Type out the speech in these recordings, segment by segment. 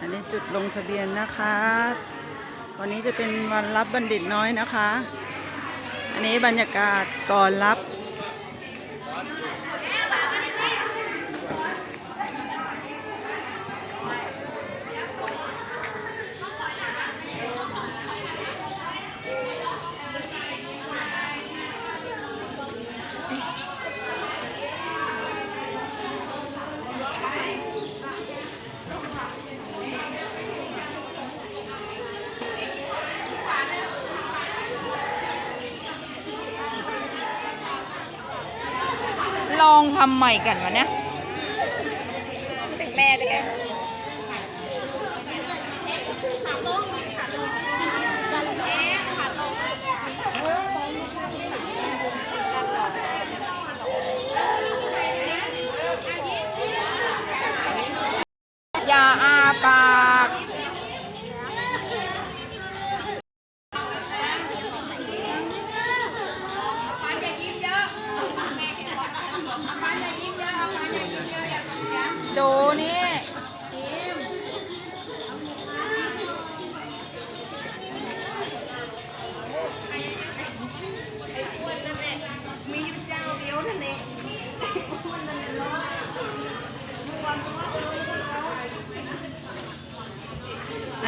อันนี้จุดลงทะเบียนนะคะ วันนี้จะเป็นวันรับบัณฑิตน้อยนะคะ อันนี้บรรยากาศก่อนรับ ล องทำใหม่กันวะเนี่ยถึงแม่เลยแกอย่าอาปาก ดูนี่ มีอยู่เจ้าเดียวนั่นเองมันนั่นแหละเนาะเมื่อวันเมื่อวันเมื่อวัน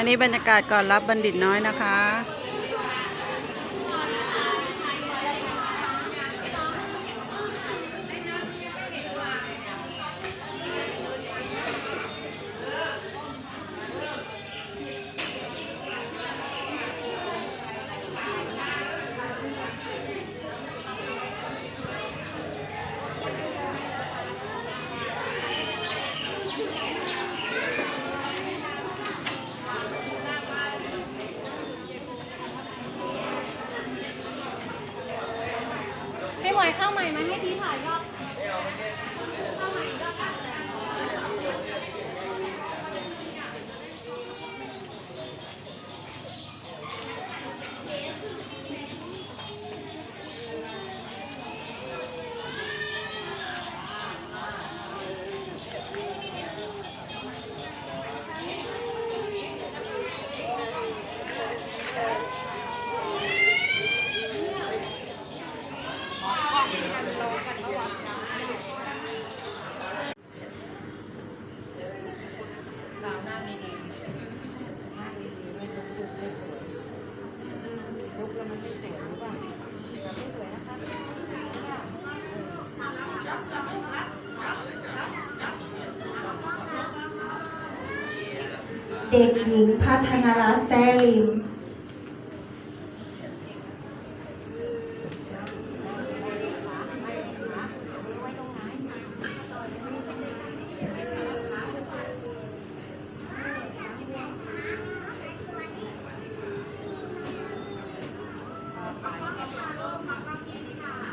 อันนี้บรรยากาศก่อนรับบัณฑิตน้อยนะคะ เด็กหญิงพัฒนรัตน์แซลิม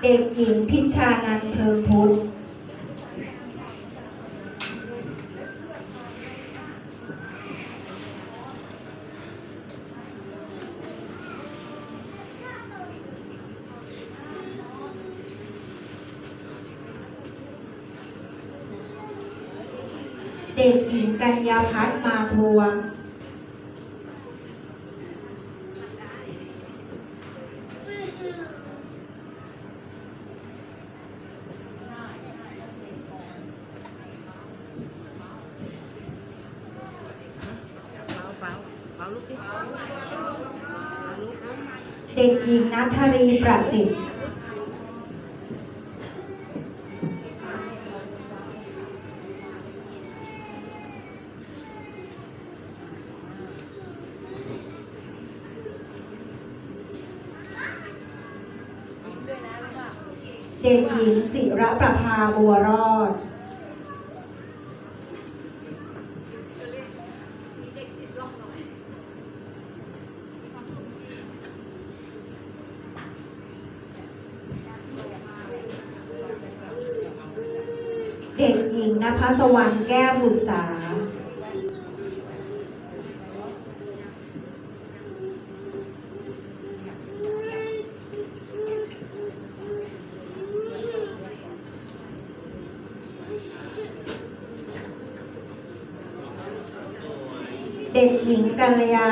เด็กหญิงพิชานันท์เพิงพุทธ เด็ กัญญาพัฒน์มาทวงเด็กหญิงนัทธรีประสิทธิ์ หญิงศิระประภาบัวรอด เด็กหญิงนภสวรรณแก้วบุษา เเด็กหญิงกัลยา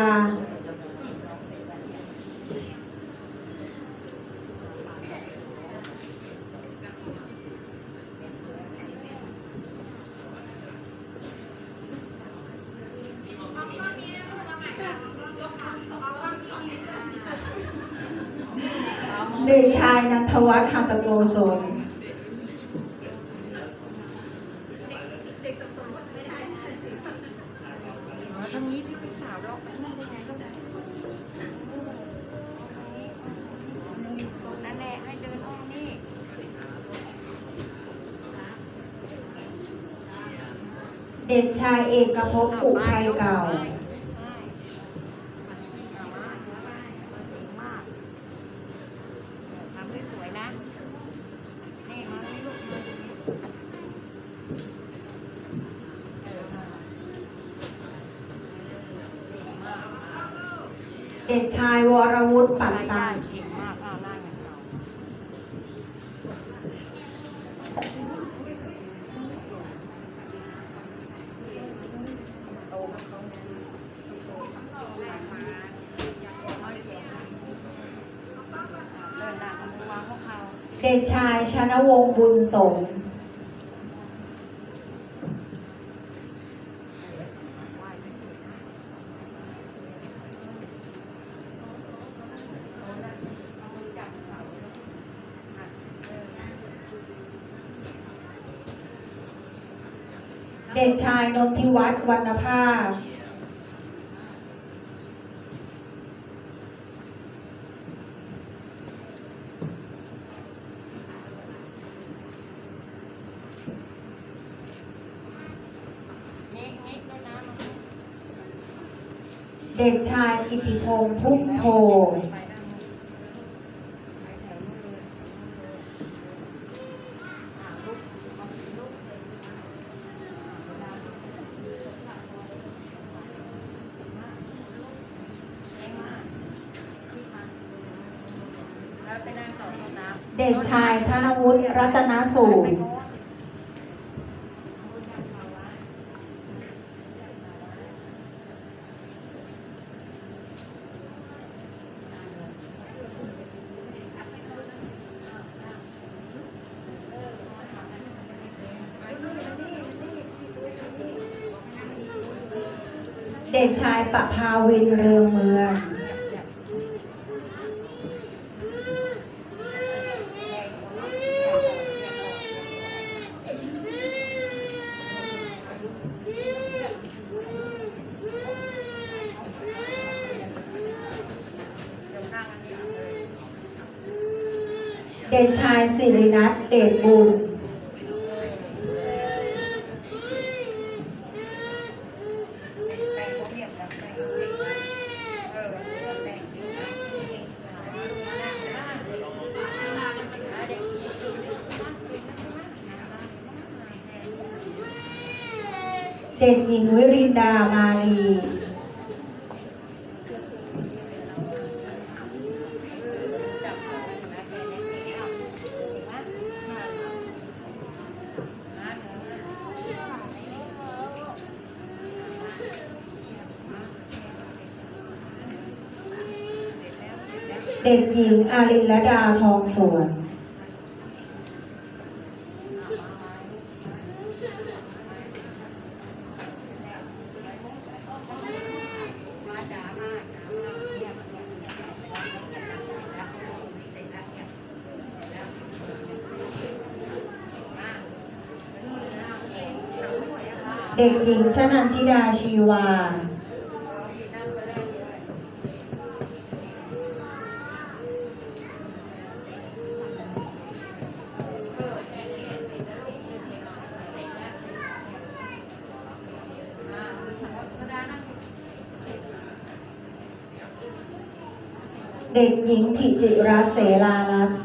เด็กชายนัทวัฒน์หัตถโกศล นั่นแหละให้เดินอ้อมนี่เด็กชายเอกภพผูกไทยเก่า ทำสวยๆนะ นี่มานี่ลูกมา เด็กชายวรวุฒิปัต ได้ ตั ได้ น เก่งมากอ่าได้เหมือนเราโตกับ เด็กชายชนวงศ์บุญสงฆ์ ไหว้สักทีนะ เด็ก ชายนนทิวัฒน์วรรณภาพเด็กชายกิติพงษ์พุ่มโพ ไปด้านนู้นไปแถวนู้นเลยอ่าลุกเอาลุกแล้วไปนั่งต่อห้องน้ำ เด็กชายธนวุฒิ รัตนสูรเด็กชายประภาวินเรืองเมือง เด็กชายสิรินัทเดชบุญเด็กหญิงวิรินดามาลี เด็กห ญิงอารินลดาทองสวนเด็กหญิงชนันชิดาชีวา เด็กหญิงถิติรัตน์เสลารัตน์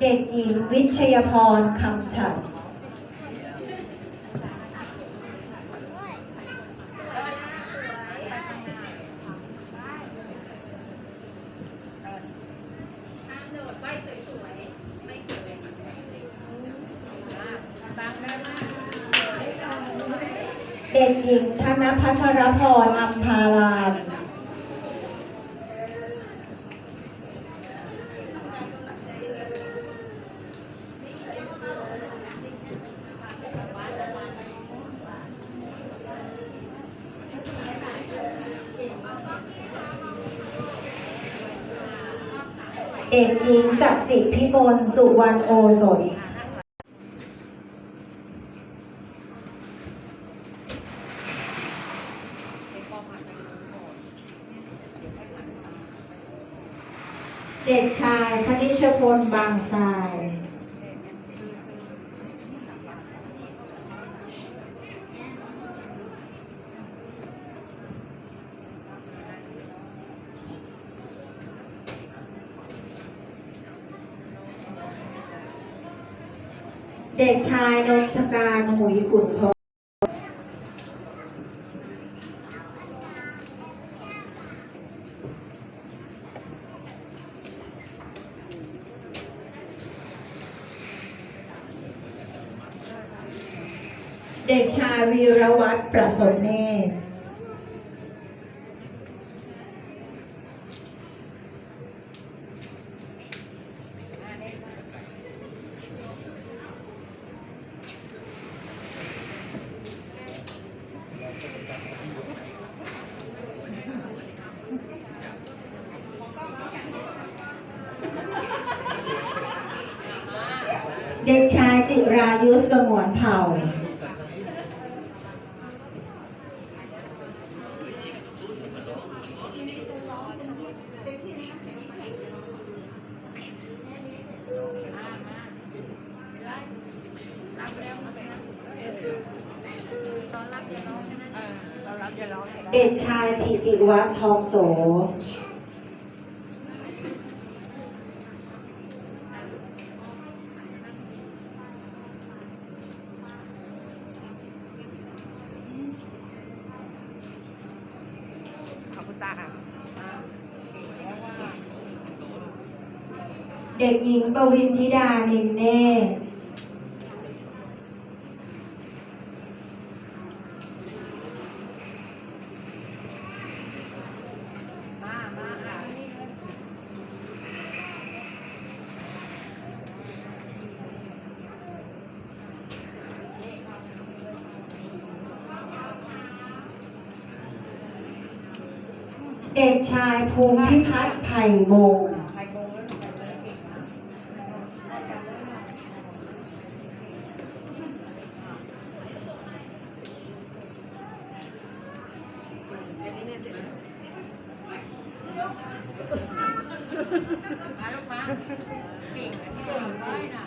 เด็กหญิงวิชยพรคำฉัด เเด็กหญิงธนพั ชรพรอัมพาลานเด็กหญิงศักดิ์สิทธิ์พิมลสุวรรณโอสถ เด็กชายพ นบางทรายเด็กชายนนทการหุยขุนทอง เด็กชายวีรวัตร ประสมเนตรเด็กชายจิรายุสงวนเผ่า เด็กชายธิติ วัฒน์ทองโส ขอบคุณตาค่ะเด็กหญิงปวินธิดานินเนตร มามาค่ะ เด็ก ชายภูมิพิพัฒน์ไผ่มงครโกงแล้วใครเลยเก่งนะ มาลูกมาเก่งนะที่เดินได้น่ะ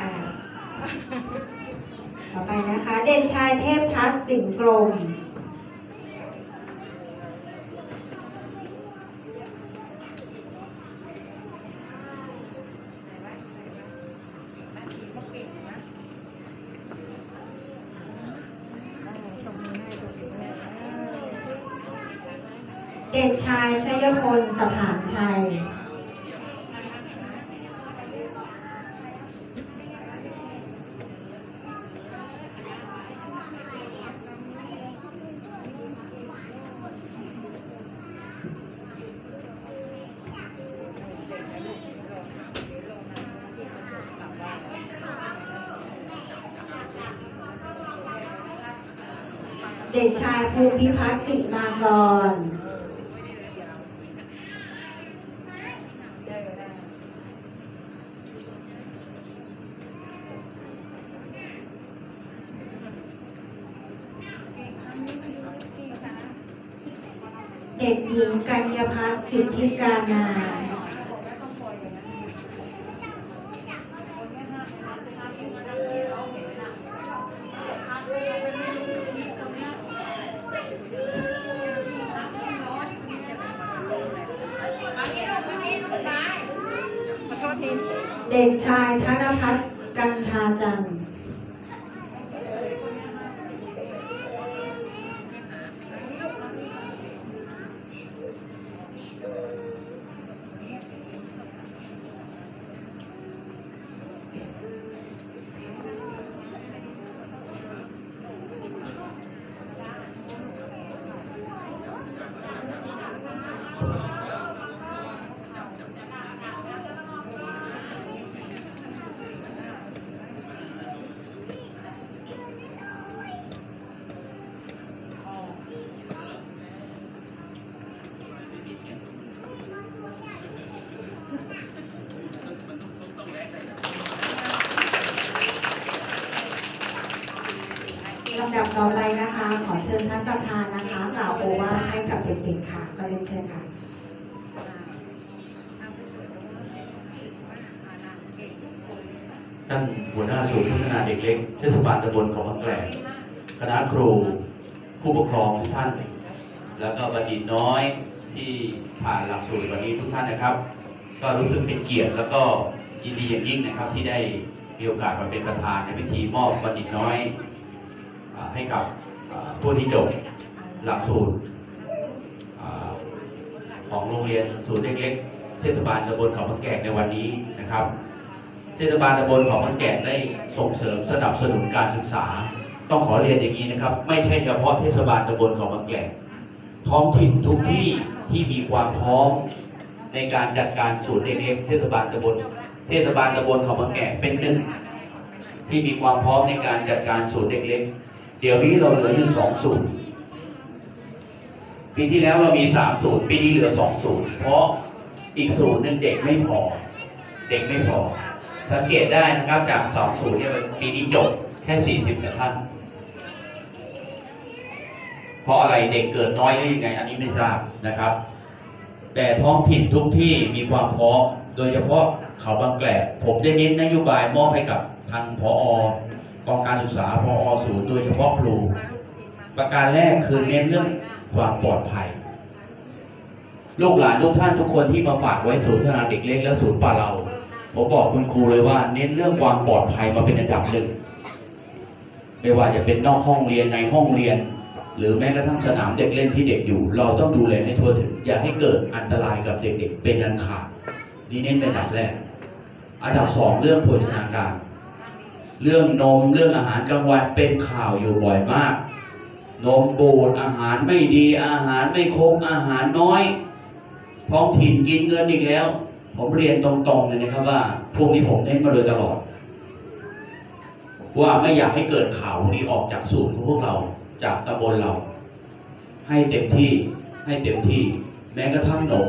อ่าต่อไปนะคะ เด็กชายเทพทัศน์สิงห์กรม เด็กชายชัยพลสถานชัยเด็กชายภูมิพิพัฒน์สิมากร ด็กหญิงกัญญาพัฒน์สิทธิการนา ขอโทษที เด็กชายธนพัฒน์กันทาจันทร์ ม ลำดับต่อไปนะคะ ขอเชิญท่านประธานนะคะกล่าวโอวาทให้กับเด็กๆค่ะก็เรียนเชิญค่ะท่านหัวหน้าศูนย์พัฒนาเด็กเล็กเทศบาลตำบลเขาบางแกลคณะครู ผู้ปกครองทุกท่าน แล้วก็บัณฑิตน้อยที่ผ่านหลักสูตรวันนี้ทุกท่านนะครับ ก็รู้สึกเป็นเกียรติแล้วก็ยินดีอย่างยิ่งนะครับที่ได้มีโอกาสมาเป็นประธานในพิธีมอบบัณฑิตน้อย ให้กับผู้ที่จบหลักสูตรอของโรงเรียนศูนย์เด็กเล็กเทศบาลตำบลเขาบางแกลงในวันนี้นะครับ เทศบาลตำบลของมันแก่ได้ส่งเสริมสนับสนุนการศึกษา ต้องขอเรียนอย่างนี้นะครับ ไม่ใช่เฉพาะเทศบาลตำบลของบางแก่ท้องถิ่นทุกที่ที่มีความพร้อมในการจัดการศูนย์เด็กเล็กเทศบาลตำบลเทศบาลตำบลของบางแก่เป็นหนึ่งที่มีความพร้อมในการจัดการศูนย์เด็กเล็ก เดี๋ยวนี้เราเหลืออยู่สองศูนย์ปีที่แล้วเรามีสามศูนย์ปีนี้เหลือสองศูนย์เพราะอีกศูนย์หนึ่งเด็กไม่พอ เด็กไม่พอ สังเกตได้นะครับจากสองศูนย์เนี่ยปีนี้จบแค่สี่สิบกว่าท่าน เพราะอะไรเด็กเกิดน้อยหรือยังไง อันนี้ไม่ทราบนะครับ แต่ท้องถิ่นทุกที่มีความพร้อม โดยเฉพาะเขาบางแกลบผมได้เน้นนโยบายมอบให้กับทางพอ กองการศึกษาพอศูนย์โดยเฉพาะครู ประการแรกคือเน้นเรื่องความปลอดภัย ลูกหลานทุกท่านทุกคนที่มาฝากไว้ศูนย์พัฒนาเด็กเล็กและศูนย์ป่าเราผมบอกคุณครูเลยว่า เน้นเรื่องความปลอดภัยมาเป็นอันดับหนึ่งไม่ว่าจะเป็นนอกห้องเรียนในห้องเรียน หรือแม้กระทั่งสนามเด็กเล่นที่เด็กอยู่ เราต้องดูแลให้ทั่วถึง อย่าให้เกิดอันตรายกับเด็กๆ เป็นอันขาดนี่เน้นเป็นอันดับแรก อันดับสองเรื่องโภชนาการ เรื่องนมเรื่องอาหารกลางวันเป็นข่าวอยู่บ่อยมาก นมบูดอาหารไม่ดีอาหารไม่ครบอาหารน้อยท้องถิ่นกินเงินอีกแล้ว ผมเรียนตรงๆเลยนะครับว่าพวกนี้ผมเน้นมาโดยตลอด ว่าไม่อยากให้เกิดข่าวพวกนี้ออกจากศูนย์ของพวกเราจากตำบลเรา ให้เต็มที่ให้เต็มที่ แม้กระทั่งนม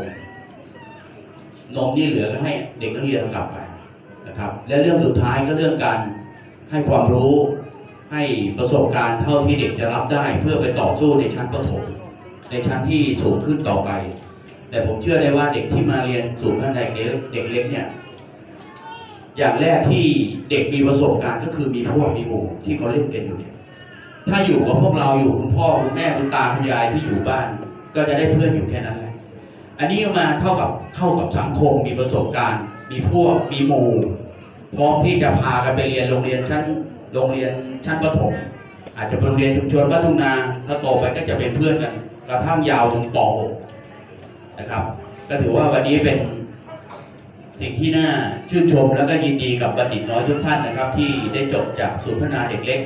นมนี่เหลือก็ให้เด็กนักเรียนกลับไปนะครับ และเรื่องสุดท้ายก็เรื่องการ ให้ความรู้ให้ประสบการณ์เท่าที่เด็กจะรับได้ เพื่อไปต่อสู้ในชั้นประถม ในชั้นที่สูงขึ้นต่อไป แต่ผมเชื่อได้ว่าเด็กที่มาเรียนศูนย์พัฒนาเด็กเล็กเด็กเล็กเนี่ยอย่างแรกที่เด็กมีประสบการณ์ก็คือมีพวกมีหมู่ที่เขาเล่นกันอยู่เนี่ยถ้าอยู่กับพวกเราอยู่คุณพ่อคุณแม่คุณตาคุณยายที่อยู่บ้าน ก็จะได้เพื่อนอยู่แค่นั้นแหละอันนี้มาเท่ากับเข้ากับสังคมมีประสบการณ์ มีพวกมีหมู่ พร้อมที่จะพากันไปเรียนโรงเรียนชั้นโรงเรียนชั้นประถมอาจจะเป็นโรงเรียนชุมชนบ้านทุ่งนาถ้าโตไปก็จะเป็นเพื่อนกันกระทั่งยาวถึงป .6 นะครับ ก็ถือว่าวันนี้เป็นสิ่งที่น่าชื่นชมแล้วก็ยินดีกับบัณฑิตน้อยทุกท่านนะครับ ที่ได้จบจากศูนย์พัฒนาเด็กเล็ก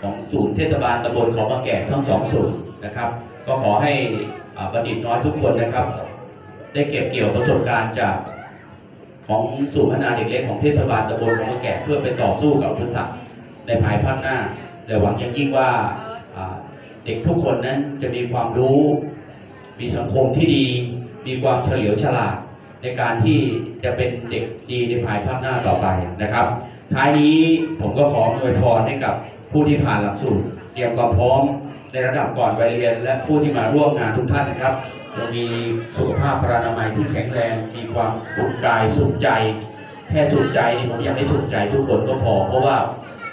ของศูนย์เทศบาลตำบลขาบางแก่ทั้งสองศูนย์นะครับ ก็ขอให้บัณฑิตน้อยทุกคนนะครับ ได้เก็บเกี่ยวประสบการณ์จาก ของศูนย์พัฒนาเด็กเล็กของเทศบาลตำบลเขาบางแก่เพื่อไปต่อสู้กับอุปสรรคในภายภาคหน้าและหวังอย่างยิ่งว่าอ่าเด็กทุกคนนั้นจะมีความรู้ มีสังคมที่ดี มีความเฉลียวฉลาดในการที่จะเป็นเด็กดีในภายภาคหน้าต่อไปนะครับ ท้ายนี้ผมก็ขออวยพรให้กับผู้ที่ผ่านหลักสูตร เตรียมความพร้อมในระดับก่อนวัยเรียน และผู้ที่มาร่วมงานทุกท่านนะครับ จะมีสุขภาพพรานามัยที่แข็งแรง มีความสุขกายสุขใจ แค่สุขใจนี่ผมอยากให้สุขใจทุกคนก็พอ เพราะว่า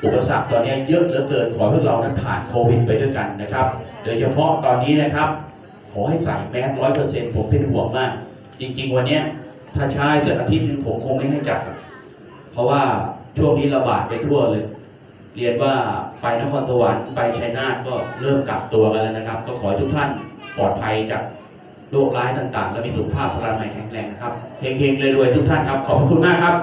อุปสรรคตอนนี้เยอะเหลือเกิน ขอให้พวกเรานั้นผ่านโควิดไปด้วยกันนะครับ โดยเฉพาะตอนนี้นะครับ ขอให้ใส่แมสร้อยเปอร์เซ็นต์ผมเป็นห่วงมาก จริง ๆ วันนี้ถ้าใช้สักอาทิตย์หนึงผมคงไม่ให้จัด เพราะว่าช่วงนี้ระบาดไปทั่วเลย เรียนว่าไปนครสวรรค์ไปชัยนาทก็เริ่มกักตัวกันแล้วนะครับ ก็ขอให้ทุกท่านปลอดภัยจาก โรคร้ายต่างๆ และมีสุขภาพพลามัยแข็งแรงนะครับเฮงๆรวยๆทุกท่านครับ ขอบพระคุณมากครับ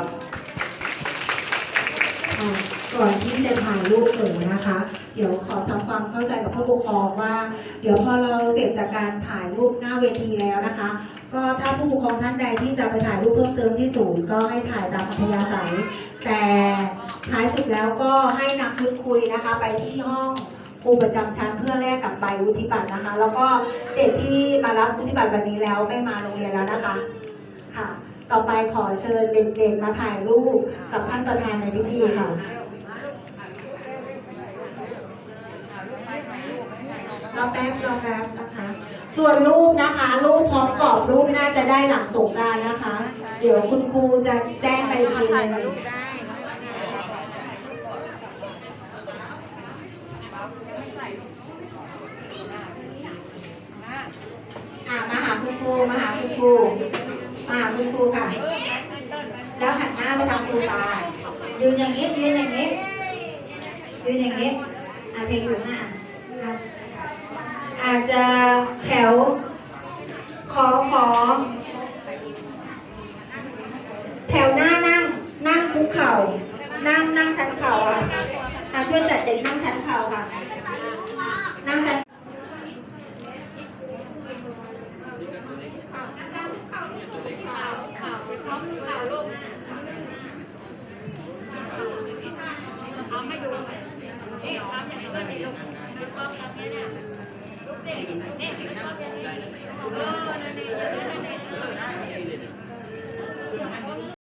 ค่ะก่อนที่จะถ่ายรูปหนูนะคะ เดี๋ยวขอทำความเข้าใจกับผู้ปกครองว่า เดี๋ยวพอเราเสร็จจากการถ่ายรูปหน้าเวทีแล้วนะคะ ก็ถ้าผู้ปกครองท่านใดที่จะไปถ่ายรูปเพิ่มเติมที่ศูนย์ก็ให้ถ่ายตามอัธยาศัย แต่ท้ายสุดแล้วก็ให้นำชุดคุยนะคะ ไปที่ห้อง รูประจำชั้นเพื่อแลกกับใบวุฒิบัตรนะคะ แล้วก็เด็กที่มารับวุฒิบัตรแบบนี้แล้วไม่มาโรงเรียนแล้วนะคะค่ะ ต่อไปขอเชิญเด็กๆมาถ่ายรูปกับท่านประธานในพิธีค่ะรอแป๊บรอแป๊บนะคะ ส่วนรูปนะคะรูปพร้อมกรอบรูปน่าจะได้หลังสงกรารนะคะ เดี๋ยวคุณครูจะแจ้งไปอีกทีหนึงอะ มาหาคุณครูมาหาคุณครูมาหาคุณครูค่ะ แล้วหันหน้าไปทางครูตายืนอย่างนี้ยืนอย่างนี้ยืนอย่างนี้อะเพลงอยู่หน้าอะอาจจะแถวขอขอแถวหน้านั่งนั่งคุกเข่า นั่งนั่งชั้นเข่าอะอะช่วยจัดเด็กนั่งชั้นเข่าค่ะ นั่งชั้น เอาให้ดูนี่ครับอย่างนี้ลูกดูกล้องครับเนี่ยลูกเด็กนี่ครับอย่างนี้เออนั่นเองนั่นเองเออได้